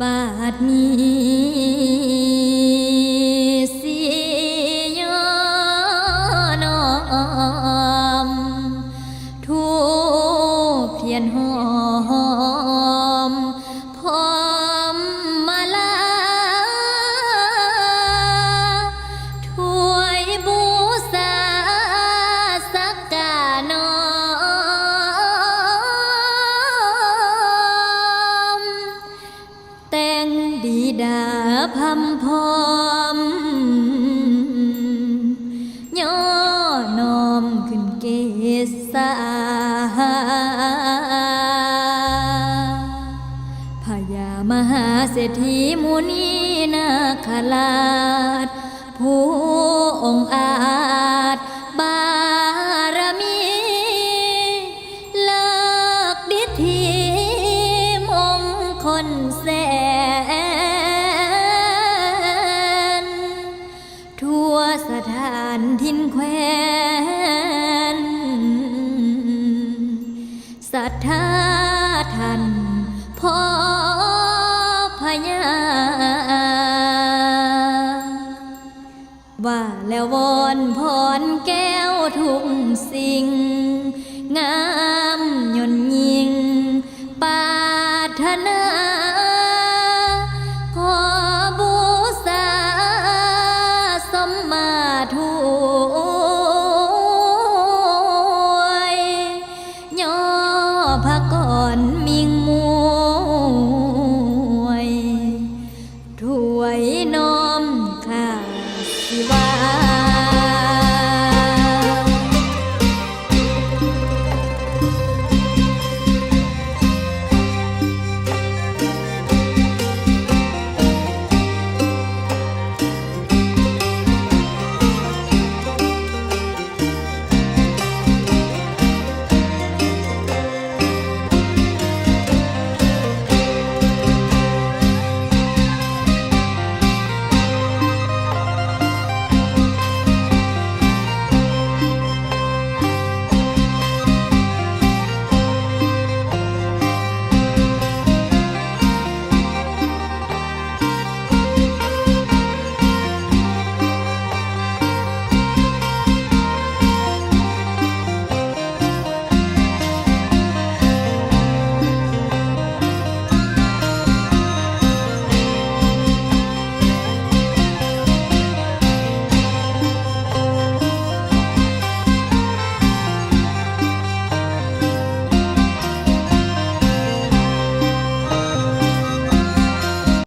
บาดนี้สิยอนอ งดีดาพำพร้อมย่อนอมขึ้นเกษาพญามหาเศรษฐีมุนีนาคราชผู้องอาจบารมีเลิกดิธีมงคลแส ถานทินแควนศรัทธาท่านพ่อพญาว่าแล้ววอนพรแก้วทุกสิ่ง งามยนยิงปารถนา พระก่อนมิงมัว